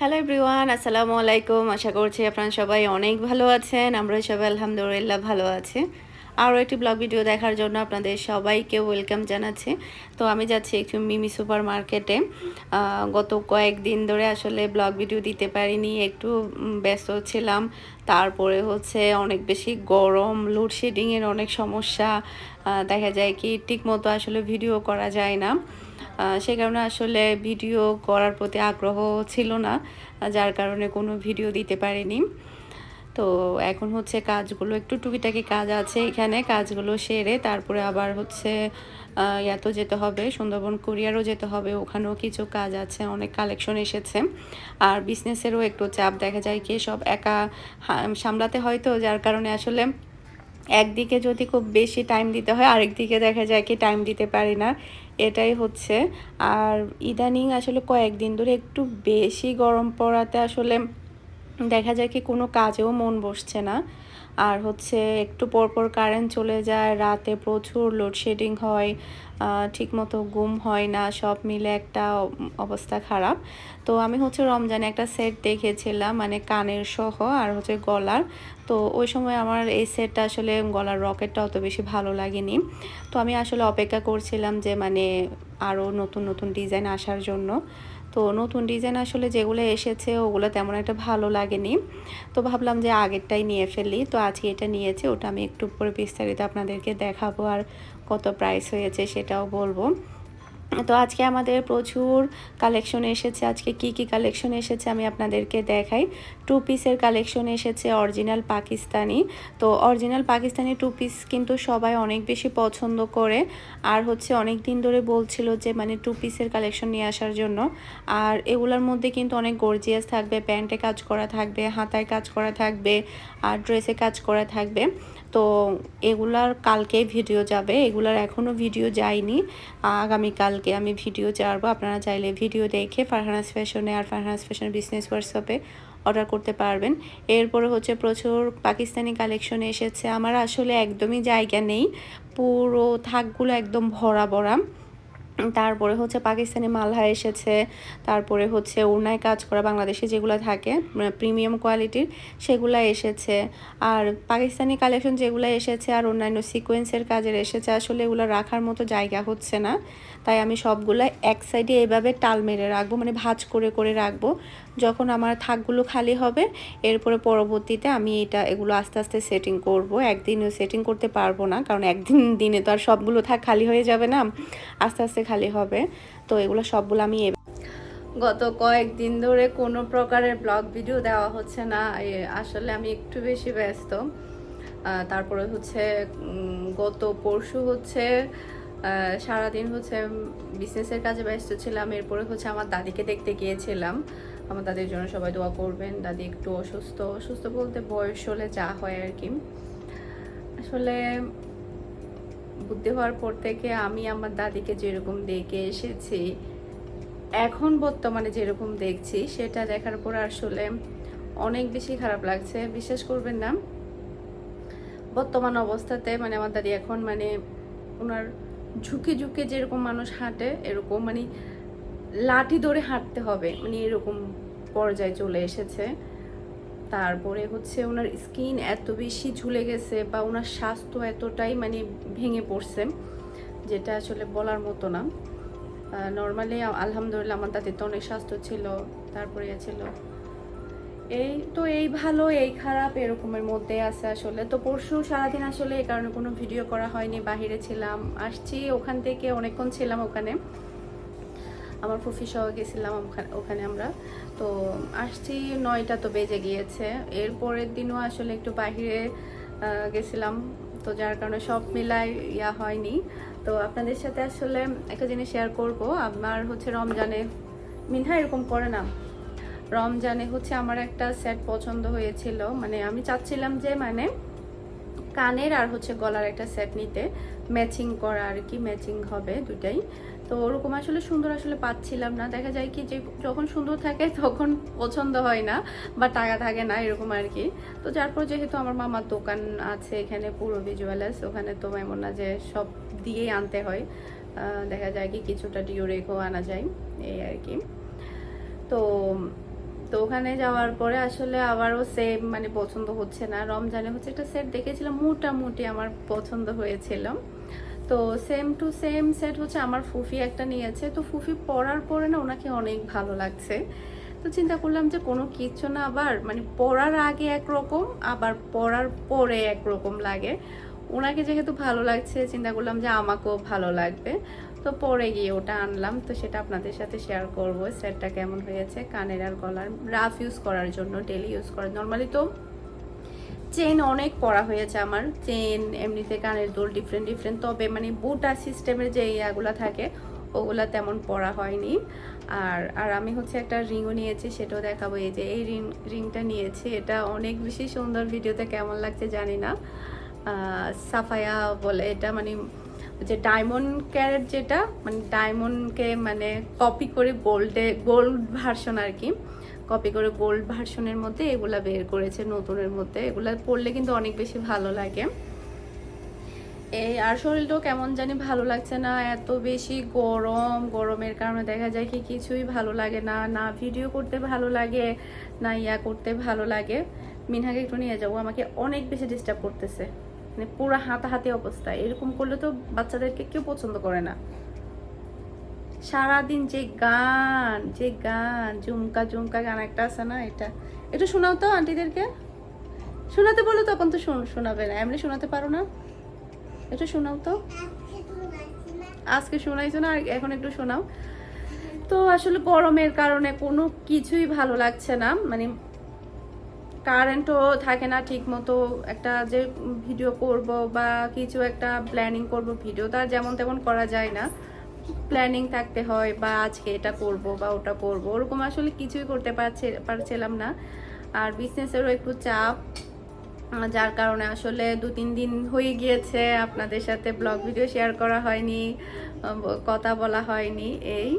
Hello everyone আসসালামু আলাইকুম আশা করছি আপনারা সবাই অনেক ভালো আছেন। আমরা সবাই আলহামদুলিল্লাহ ভালো আছি। আরও একটি ব্লগ ভিডিও দেখার জন্য আপনাদের সবাইকে ওয়েলকাম জানাচ্ছি। তো আমি যাচ্ছি একটু মিমি সুপার মার্কেটে গত কয়েকদিন ধরে আসলে ব্লগ ভিডিও দিতে পারিনি। একটু ব্যস্ত ছিলাম। তারপরে হচ্ছে অনেক বেশি গরম লোডশেডিংয়ের অনেক সমস্যা। দেখা যায় কি ঠিক মতো আসলে ভিডিও করা যায় না। সে কারণে আসলে ভিডিও করার প্রতি আগ্রহ ছিল না যার কারণে কোনো ভিডিও দিতে পারিনি। তো এখন হচ্ছে কাজগুলো একটু টুকিটাকি কাজ আছে এখানে কাজগুলো সেরে তারপরে আবার হচ্ছে আহ, ইয়াতো যেতে হবে সুন্দরবন কুরিয়ারও যেতে হবে ওখানেও কিছু কাজ আছে অনেক কালেকশন এসেছে। আর বিজনেসেরও একটু চাপ দেখা যায় কি সব একা সামলাতে হয় তো যার কারণে আসলে একদিকে যদি খুব বেশি টাইম দিতে হয় আরেকদিকে দেখা যায় কি টাইম দিতে পারি না। এটাই হচ্ছে। আর ইদানিং আসলে কয়েকদিন ধরে একটু বেশি গরম পড়াতে আসলে দেখা যায় কি কোনো কাজেও মন বসছে না। আর হচ্ছে একটু পর পর কারেন্ট চলে যায়, রাতে প্রচুর লোডশেডিং হয় ঠিকমতো ঘুম হয় না, সব মিলে একটা অবস্থা খারাপ। তো আমি হচ্ছে রমজানে একটা সেট দেখেছিলাম মানে কানের সহ আর হচ্ছে গলার। তো ওই সময় আমার এই সেটটা আসলে গলার রকেটটা অত বেশি ভালো লাগেনি। তো আমি আসলে অপেক্ষা করছিলাম যে মানে আরও নতুন নতুন ডিজাইন আসার জন্য। তো নতুন ডিজাইন আসলে যেগুলো এসেছে, ওগুলো তেমন একটা ভালো লাগেনি। তো ভাবলাম যে আগেরটাই নিয়ে ফেলি। তো আজকে এটা নিয়েছে, ওটা আমি একটু পরে বিস্তারিত আপনাদেরকে দেখাবো আর কত প্রাইস হয়েছে সেটাও বলব। তো আজকে আমাদের প্রচুর কালেকশন এসেছে। আজকে কি কি কালেকশন এসেছে আমি আপনাদেরকে দেখাই। টু পিসের কালেকশন এসেছে অরিজিনাল পাকিস্তানি। তো অরিজিনাল পাকিস্তানি টু পিস কিন্তু সবাই অনেক বেশি পছন্দ করে। আর হচ্ছে অনেক দিন ধরে বলছিল যে মানে টু পিসের কালেকশন নিয়ে আসার জন্য। আর এগুলোর মধ্যে কিন্তু অনেক গর্জিয়াস থাকবে প্যান্টে কাজ করা থাকবে, হাতায় কাজ করা থাকবে, আর ড্রেসে কাজ করা থাকবে। তো এগুলার কালকে ভিডিও যাবে। এগুলার এখনও ভিডিও যায়নি। আগামীকালকে আমি ভিডিও চাড়বো আপনারা চাইলে ভিডিও দেখে ফারহানাস ফ্যাশনে আর ফারহানাস ফ্যাশনের বিজনেস হোয়াটসঅ্যাপে অর্ডার করতে পারবেন। এরপরে হচ্ছে প্রচুর পাকিস্তানি কালেকশন এসেছে। আমার আসলে একদমই জায়গা নেই। পুরো থাকগুলো একদম ভরা ভরা। তারপরে হচ্ছে পাকিস্তানি মালহা এসেছে, তারপরে হচ্ছে ওড়নায় কাজ করা বাংলাদেশে যেগুলো থাকে প্রিমিয়াম কোয়ালিটির সেগুলো এসেছে। আর পাকিস্তানি কালেকশন যেগুলো এসেছে আর অন্যান্য সিকোয়েন্সের কাজের এসেছে, আসলে এগুলো রাখার মতো জায়গা হচ্ছে না। তাই আমি সবগুলো এক সাইডে এভাবে টাল মেরে রাখব মানে ভাজ করে করে রাখব। যখন আমার থাকগুলো খালি হবে, এরপরে পরবর্তীতে আমি এটা, এগুলো আস্তে আস্তে সেটিং করব। একদিনও সেটিং করতে পারব না, কারণ একদিন দিনে তো আর সবগুলো থাক, খালি হয়ে যাবে না, আস্তে আস্তে খালি হবে। তো এগুলো সবগুলো আমি গত কয়েকদিন ধরে কোনো প্রকারের ব্লগ ভিডিও দেওয়া হচ্ছে না আসলে আমি একটু বেশি ব্যস্ত। তারপরে হচ্ছে গত পরশু হচ্ছে সারাদিন হচ্ছে বিজনেসের কাজে ব্যস্ত ছিলাম, এরপরে হচ্ছে আমার দাদিকে দেখতে গিয়েছিলাম। আমার দাদির জন্য সবাই দোয়া করবেন। দাদি একটু অসুস্থ। অসুস্থ বলতে বয়স হলে যা হয় আর কি। আসলে বুদ্ধি হওয়ার পর থেকে আমি আমার দাদিকে যেরকম দেখে এসেছি, এখন বর্তমানে যেরকম দেখছি, সেটা দেখার পর আসলে অনেক বেশি খারাপ লাগছে। বিশ্বাস করবেন না, বর্তমান অবস্থাতে মানে আমার দাদি এখন মানে ওনার ঝুঁকে ঝুঁকে যেরকম মানুষ হাঁটে, এরকম মানে লাঠি ধরে হাঁটতে হবে। মানে এরকম পর্যায়ে চলে এসেছে। তারপরে হচ্ছে ওনার স্কিন এত বেশি ঝুলে গেছে বা ওনার স্বাস্থ্য এতটাই মানে ভেঙে পড়ছে, যেটা আসলে বলার মতো না। নর্মালি আলহামদুলিল্লাহ আমার দাদির তো অনেক স্বাস্থ্য ছিল, তারপরে ইয়ে ছিল। এই তো এই ভালো, এই খারাপ, এরকমের মধ্যে আছে আসলে। তো পরশু সারাদিন আসলে এই কারণে কোনো ভিডিও করা হয়নি, বাহিরে ছিলাম। আসছি ওখান থেকে, অনেকক্ষণ ছিলাম ওখানে। আমার সহ গেছিলাম ওখানে- আমরা। তো আসছি, নয়টা তো বেজে গিয়েছে। এর পরের দিনও আসলে একটু বাহিরে গেছিলাম। তো যার কারণে সব মিলাই ইয়া হয়নি। তো আপনাদের সাথে আসলে একটা জিনিস শেয়ার করব। আমার হচ্ছে রমজানে, মিনহা এরকম করে না। রমজানে হচ্ছে আমার একটা সেট পছন্দ হয়েছিল। মানে আমি চাচ্ছিলাম যে মানে কানের আর হচ্ছে গলার একটা সেট নিতে। ম্যাচিং করা আর কি ম্যাচিং হবে দুটাই তো ওরকম আসলে সুন্দর আসলে পাচ্ছিলাম না। দেখা যায় কি যে যখন সুন্দর থাকে তখন পছন্দ হয় না, বা টাকা থাকে না, এরকম আর কি। তো যার পর যেহেতু আমার মামার দোকান আছে এখানে, পুরো ভিজুয়ালাস ওখানে তো এমন না যে সব দিয়েই আনতে হয়। দেখা যায় কি কিছুটা ডিও রেখেও আনা যায়, এই আর কি। তো তো ওখানে যাওয়ার পরে আসলে আবারও সেম মানে পছন্দ হচ্ছে না। রমজানে হচ্ছে একটা সেট দেখেছিলাম, মোটামুটি আমার পছন্দ হয়েছিল। তো সেম টু সেম সেট হচ্ছে আমার ফুফি একটা নিয়েছে। তো ফুফি পরার পরে না ওনাকে অনেক ভালো লাগছে। তো চিন্তা করলাম যে কোনো কিছু না আবার মানে পরার আগে একরকম, আবার পরার পরে একরকম লাগে। ওনাকে যেহেতু ভালো লাগছে, চিন্তা করলাম যে আমাকেও ভালো লাগবে। তো পরে গিয়ে ওটা আনলাম। তো সেটা আপনাদের সাথে শেয়ার করব। সেটটা কেমন হয়েছে, কানের আর গলার রাফ ইউজ করার জন্য ডেলি ইউজ করার নর্মালি তো চেন অনেক পড়া হয়েছে আমার। চেন এমনিতে কানের দোল ডিফারেন্ট ডিফারেন্ট তবে মানে বুটা সিস্টেমের যে ইয়াগুলো থাকে, ওগুলা তেমন পড়া হয়নি। আর আর আমি হচ্ছে একটা রিংও নিয়েছি, সেটাও দেখাবো। এই যে এই রিং, রিংটা নিয়েছি, এটা অনেক বেশি সুন্দর ভিডিওতে কেমন লাগছে জানি না। সাফায়া বলে, এটা মানে যে ডায়মন্ড ক্যারেট যেটা মানে ডায়মন্ডকে মানে কপি করে গোল্ডে গোল্ড ভার্সন আর কি। কপি করে গোল্ড ভার্সনের মধ্যে এগুলা বের করেছে, নতুনের মধ্যে। এগুলা পরলে কিন্তু অনেক বেশি ভালো লাগে। এই, আর শরীরটাও কেমন জানি ভালো লাগছে না। এত বেশি গরম, গরমের কারণে দেখা যায় কি কিছুই ভালো লাগে না। না ভিডিও করতে ভালো লাগে, না ইয়া করতে ভালো লাগে। মিনহাকে একটু নিয়ে যাব। আমাকে অনেক বেশি ডিস্টার্ব করতেছে। মানে পুরো হাতাহাতি অবস্থা। এরকম করলে তো বাচ্চাদেরকে কেউ পছন্দ করে না। সারাদিন যে গান যে গান, ঝুমকা ঝুমকা গান একটা আছে না এটা? একটু শোনাও তো আন্টিদেরকে? শোনাতে বলো তখন তো শোন- শোনাবে না। এমনি শোনাতে পারো না? একটু শোনাও তো। আজকে শোনাইছো না এখন একটু শোনাও। তো আসলে গরমের কারণে কোনো কিছুই ভালো লাগছে না। মানে কারেন্টও থাকে না ঠিক মতো একটা যে ভিডিও করব বা কিছু একটা প্ল্যানিং করব ভিডিও তো আর যেমন তেমন করা যায় না। প্ল্যানিং থাকতে হয় বা আজকে এটা করব বা ওটা করব, ওরকম আসলে কিছুই করতে পারছে, পারছিলাম না। আর বিজনেসেরও একটু চাপ, যার কারণে আসলে দু তিন দিন হয়ে গিয়েছে, আপনাদের সাথে ব্লগ ভিডিও শেয়ার করা হয়নি, কথা বলা হয়নি, এই।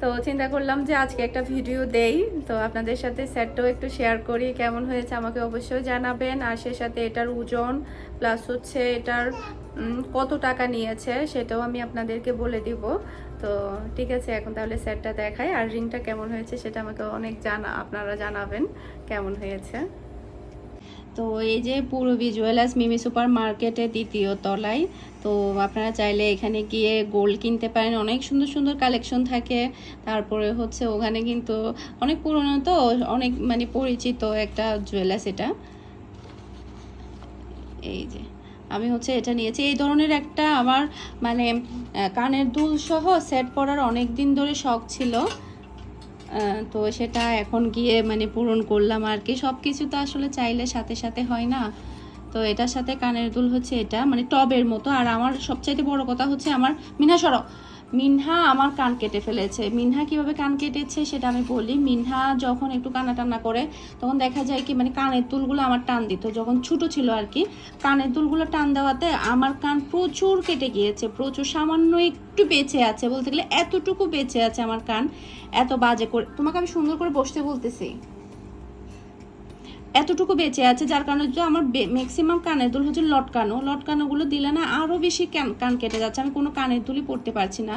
তো চিন্তা করলাম যে আজকে একটা ভিডিও দেই। তো আপনাদের সাথে সেটটাও একটু শেয়ার করি, কেমন হয়েছে আমাকে অবশ্যই জানাবেন। আর সে সাথে এটার ওজন প্লাস হচ্ছে এটার কত টাকা নিয়েছে সেটাও আমি আপনাদেরকে বলে দিব। তো ঠিক আছে, এখন তাহলে সেটটা দেখাই। আর রিংটা কেমন হয়েছে সেটা আমাকে অনেক জানা, আপনারা জানাবেন কেমন হয়েছে। তো এই যে পূরবী জুয়েলার্স মিমি সুপার মার্কেটে দ্বিতীয় তলায়, তো আপনারা চাইলে এখানে গিয়ে গোল্ড কিনতে পারেন। অনেক সুন্দর সুন্দর কালেকশন থাকে। তারপরে হচ্ছে ওখানে কিন্তু অনেক পুরনো তো, অনেক মানে পরিচিত একটা জুয়েলার্স এটা। এই যে, আমি হচ্ছে এটা নিয়েছি। এই ধরনের একটা আমার মানে কানের দুল সহ সেট পরার অনেক দিন ধরে শখ ছিল। তো সেটা এখন গিয়ে মানে পূরণ করলাম আর কি। সব কিছু তো আসলে চাইলে সাথে সাথে হয় না। তো এটার সাথে কানের দুল হচ্ছে এটা মানে টবের মতো। আর আমার সবচাইতে বড় কথা হচ্ছে আমার মিনা সরো। মিনহা আমার কান কেটে ফেলেছে। মিনহা কীভাবে কান কেটেছে সেটা আমি বলি। মিনহা যখন একটু কান্না টান্না করে, তখন দেখা যায় কি মানে কানের দুলগুলো আমার টান দিত। যখন ছোট ছিল আর কি, কানের দুলগুলো টান দেওয়াতে আমার কান প্রচুর কেটে গিয়েছে। প্রচুর, সামান্য একটু বেঁচে আছে বলতে গেলে, এতটুকু বেঁচে আছে আমার কান, এত বাজে করে। তোমাকে আমি সুন্দর করে বসতে বলতেছি। এতটুকু বেঁচে আছে, যার কারণে যে আমার ম্যাক্সিমাম কানের দুল হচ্ছে লটকানো। লটকানোগুলো দিলে না আরও বেশি কান কেটে যাচ্ছে। আমি কোনো কানের দুলই পরতে পারছি না।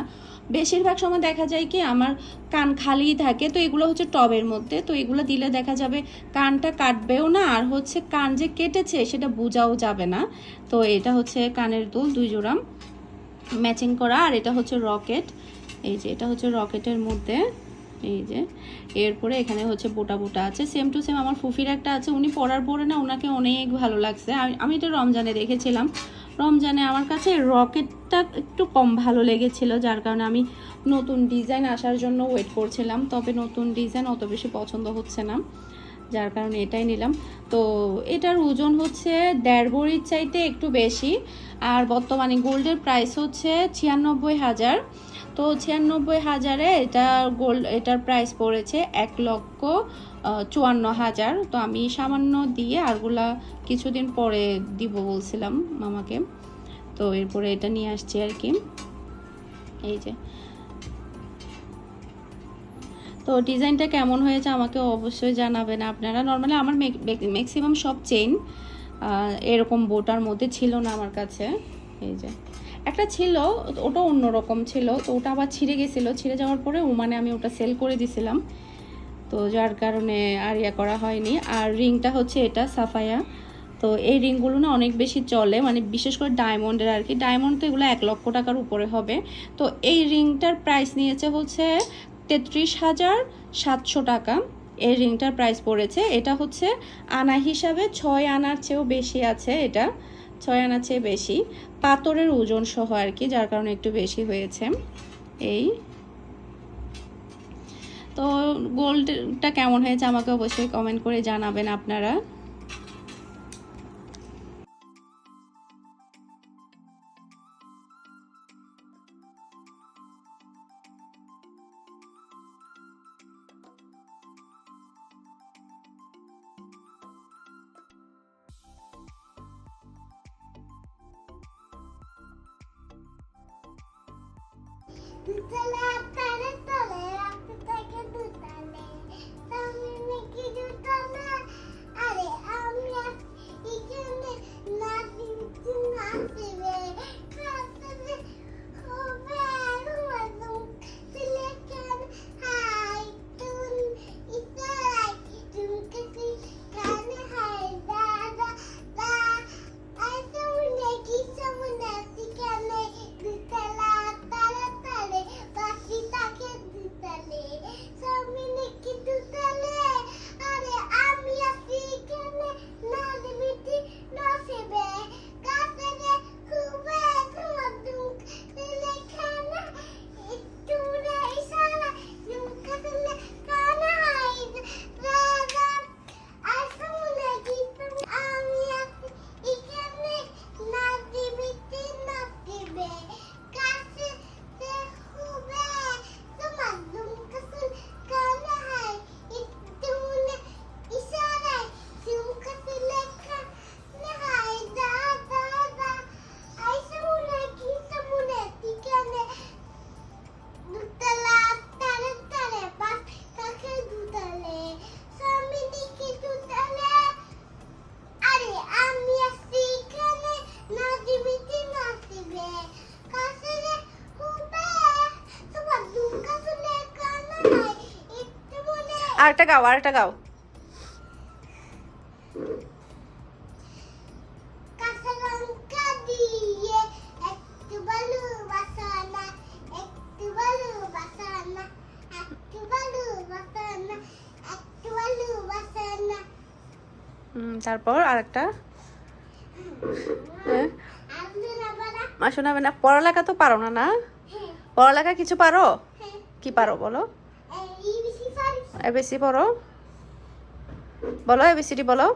বেশিরভাগ সময় দেখা যায় কি আমার কান খালিই থাকে, তো এগুলো হচ্ছে টবের মধ্যে। তো এগুলো দিলে দেখা যাবে কানটা কাটবেও না, আর হচ্ছে কান যে কেটেছে সেটা বোঝাও যাবে না। তো এটা হচ্ছে কানের দুল দুই জোড়া। ম্যাচিং করা, আর এটা হচ্ছে রকেট। এই যে, এটা হচ্ছে রকেটের মধ্যে। এই যে, এরপরে এখানে হচ্ছে বোটা বোটা আছে সেম টু সেম আমার ফুফির একটা আছে, উনি পরার পরে না ওনাকে অনেক ভালো লাগছে। আমি এটা রমজানে দেখেছিলাম। রমজানে আমার কাছে রকেটটা একটু কম ভালো লেগেছিল, যার কারণে আমি নতুন ডিজাইন আসার জন্য ওয়েট করছিলাম, তবে নতুন ডিজাইন অত বেশি পছন্দ হচ্ছে না, যার কারণে এটাই নিলাম। তো এটার ওজন হচ্ছে দেড় ভরির চাইতে একটু বেশি, আর বর্তমানে গোল্ডের প্রাইস হচ্ছে ছিয়ানব্বই হাজার। তো ছিয়ানব্বই হাজারে এটা গোল্ড এটার প্রাইস পড়েছে এক লক্ষ চুয়ান্ন হাজার। তো আমি সামান্য দিয়ে আরগুলা কিছুদিন পরে দিব বলছিলাম মামাকে। তো এরপরে এটা নিয়ে আসছি আর কি। এই যে। তো ডিজাইনটা কেমন হয়েছে আমাকে অবশ্যই জানাবেন আপনারা। নর্মালি আমার ম্যাক্সিমাম সব চেইন এরকম বোটার মধ্যে ছিল না আমার কাছে। এই যে। একটা ছিল, ওটা অন্যরকম ছিল, তো ওটা আবার ছিঁড়ে গেছিল। ছিঁড়ে যাওয়ার পরে ওমানে আমি ওটা সেল করে দিছিলাম। তো যার কারণে আর ইয়া করা হয়নি। আর রিংটা হচ্ছে এটা, সাফায়া। তো এই রিংগুলো না অনেক বেশি চলে মানে বিশেষ করে ডায়মন্ডের আর কি। ডায়মন্ড তো এগুলো এক লক্ষ টাকার উপরে হবে। তো এই রিংটার প্রাইস নিয়েছে হচ্ছে তেত্রিশ হাজার সাতশো টাকা। এই রিংটার প্রাইস পড়েছে। এটা হচ্ছে আনা হিসাবে ছয় আনার চেয়েও বেশি আছে এটা। ছয় আনা চেয়ে বেশি। পাথরের ওজন সহ আর কি, যার কারণে একটু বেশি হয়েছে। এই। তো গোল্ডটা কেমন হয়েছে আমাকে অবশ্যই কমেন্ট করে জানাবেন আপনারা। দুতলা তারে আরেকটা গাও আরেকটা গাও। একটু একটু একটু একটু তারপর আরেকটা। হ্যাঁ আসলে না? মা শোনাবে না পড়ালেখা তো পারো না না? হ্যাঁ। পড়ালেখা কিছু পারো? হ্যাঁ। কি পারো বলো? এবিসি পড়ো বলো। এবিসিডি বলো।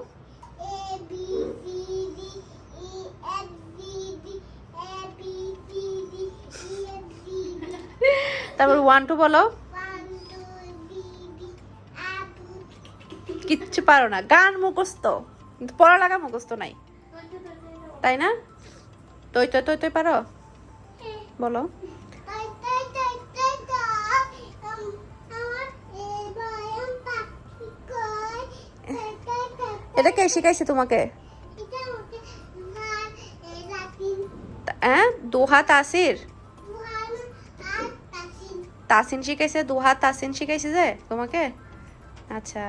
তারপর ওয়ান টু বলো। কিচ্ছু পারো না। গান মুখস্থ। কিন্তু পড়ালেখা মুখস্থ নাই। তাই না? তৈ তৈ তৈ তৈ পারো? বলো তাই তাই তাই তাই তাই আমার এবার পাখি কই তাই তাই তাই এটা কে শিখাইছে তোমাকে? হ্যাঁ? দুহা তাসির তাসিন শিখাইছে দুহাত তাসিন শিখাইছে যে তোমাকে? আচ্ছা।